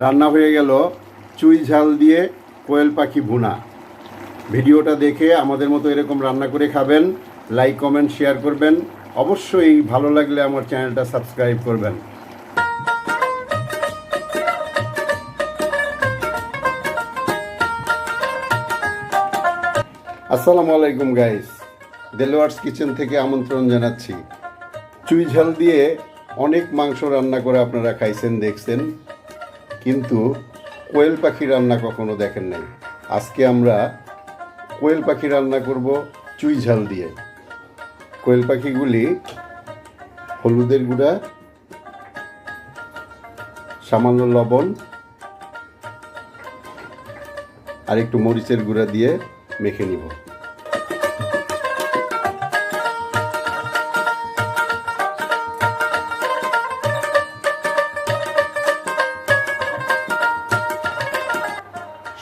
রান্না হয়ে গেল চুই ঝাল দিয়ে কোয়েল পাখি ভুনা। ভিডিওটা দেখে আমাদের মতো এরকম রান্না করে খাবেন লাইক কমেন্ট শেয়ার করবেন। অবশ্যই ভালো লাগলে আমার চ্যানেলটা সাবস্ক্রাইব করবেন। আসসালামু আলাইকুম গাইস দেলোয়ার্স কিচেন থেকে আমন্ত্রণ জানাচ্ছি। চুই ঝাল দিয়ে অনেক মাংস রান্না করে আপনারা খাইছেন, দেখছেন। কিন্তু কোয়েল পাখি রান্না কখনো দেখেন নাই। আজকে আমরা কোয়েল পাখি রান্না করব চুই ঝাল দিয়ে। কোয়েল পাখিগুলি হলুদের গুঁড়া, সামান্য লবণ, আর একটু মরিচের গুঁড়া দিয়ে মেখে নিব।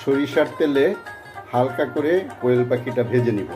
সরিষার তেলে হালকা করে কোয়েল পাখিটা ভেজে নিব।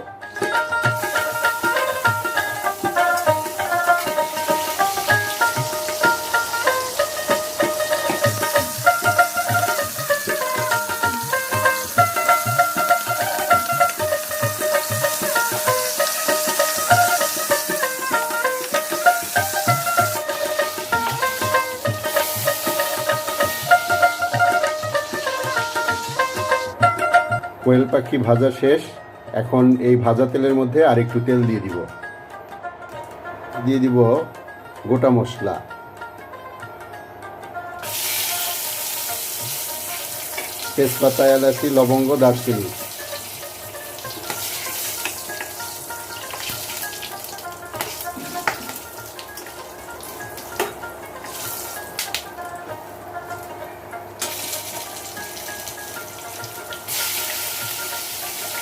কোয়েল পাখি ভাজা শেষ। এখন এই ভাজা তেলের মধ্যে আর একটু তেল দিয়ে দিব। দিয়ে দিব গোটা মশলা। তেজপাতা, এলাচি, লবঙ্গ, দারচিনি।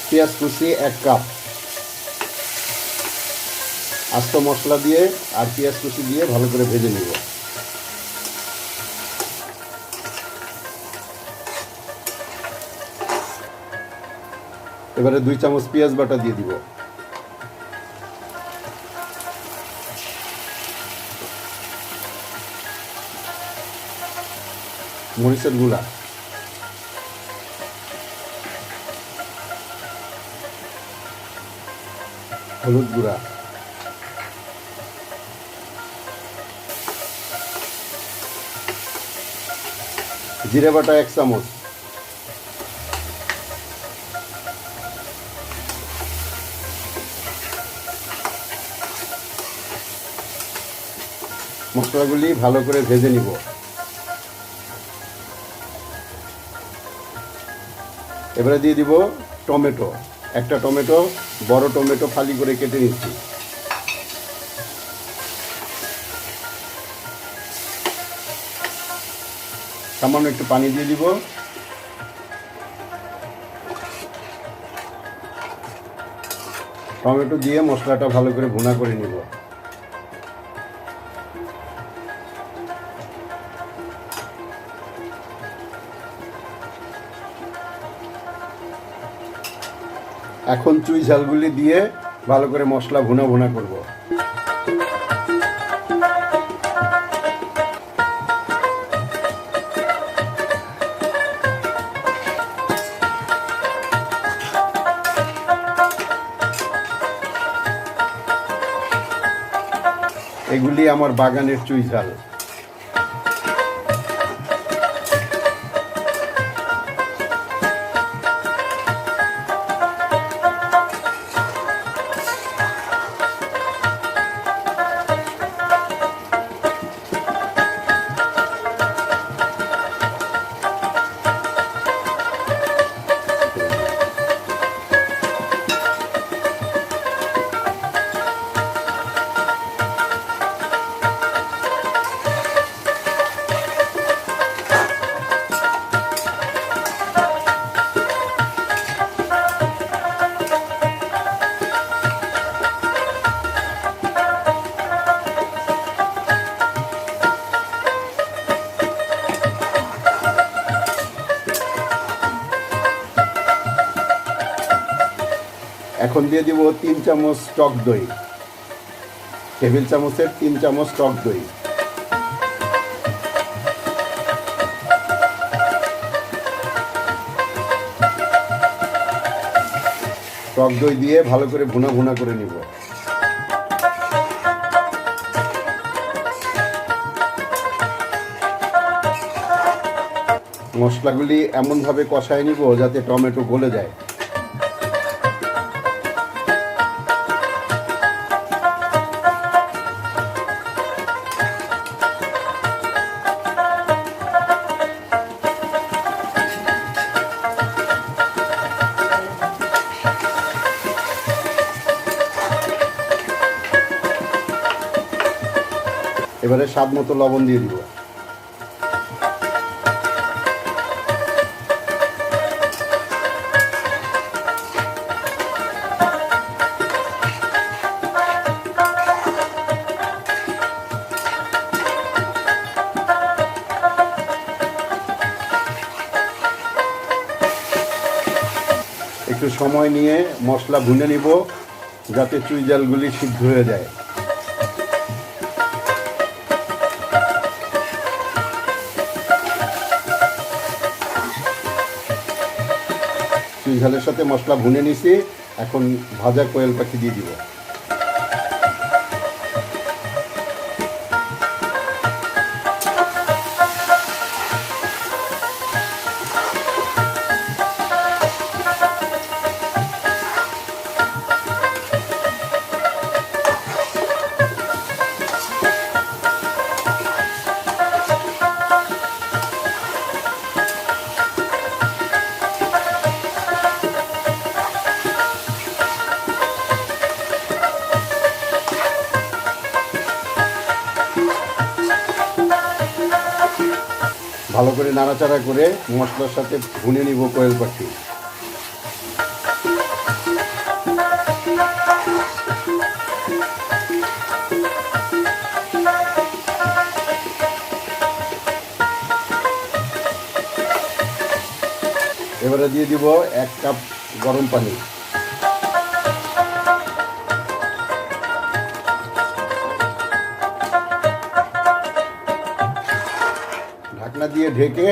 পেঁয়াজ কুচি এক কাপ। আস্ত মশলা দিয়ে আর পেঁয়াজ কুচি দিয়ে ভালো করে ভেজে নিব। এবারে দুই চামচ পেঁয়াজ বাটা দিয়ে দিব। মরিচের গুঁড়া। হলুদ গুঁড়া। জিরে বাটা এক চামচ। মশলাগুলি ভালো করে ভেজে নিব। এবারে দিয়ে দিব টমেটো। একটা টমেটো, বড় টমেটো খালি করে কেটে নিচ্ছি। সামান্য একটু পানি দিয়ে দিব। টমেটো দিয়ে মশলাটা ভালো করে ভুনা করে নিব। এখন চুই ঝালগুলি দিয়ে ভালো করে মশলা ভুনা ভুনা করব। এগুলি আমার বাগানের চুই ঝাল। এখন দিয়ে দিব তিন চামচ টক দই। টেবিল চামচের তিন চামচ টক দই। টক দই দিয়ে ভালো করে ভুনা ভুনা করে নিব। মশলাগুলি এমনভাবে কষায় নিব যাতে টমেটো গলে যায়। এবারে স্বাদ মতো লবণ দিয়ে দিব। একটু সময় নিয়ে মশলা ভুনে নিব, যাতে চুই জালগুলি সিদ্ধ হয়ে যায়। ঝালের সাথে মশলা ভুনে নিছি এখন ভাজা কোয়েল পাখি দিয়ে দিব। ভালো করে নাড়াচাড়া করে মশলার সাথে ভুনে নিব কোয়েল পাখি। এবারে দিয়ে দিব এক কাপ গরম পানি। দিয়ে ঢেকে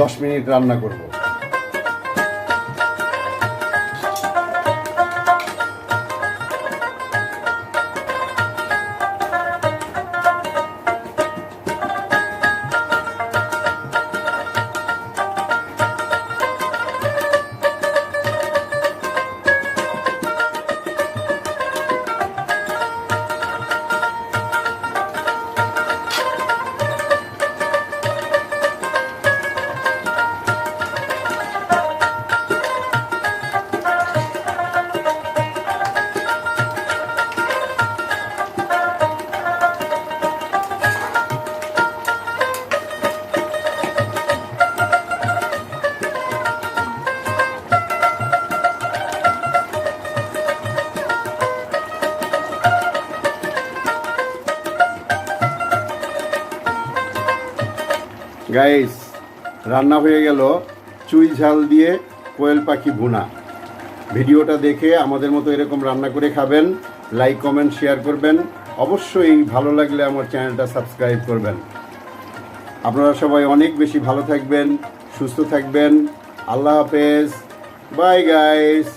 দশ মিনিট রান্না করব। গাইস রান্না হয়ে গেল। চুই ঝাল দিয়ে কোয়েল পাখি ভুনা। ভিডিওটা দেখে আমাদের মতো এরকম রান্না করে খাবেন লাইক কমেন্ট শেয়ার করবেন। অবশ্যই ভালো লাগলে আমার চ্যানেলটা সাবস্ক্রাইব করবেন। আপনারা সবাই অনেক বেশি ভালো থাকবেন, সুস্থ থাকবেন। আল্লাহ হাফেজ। Bye guys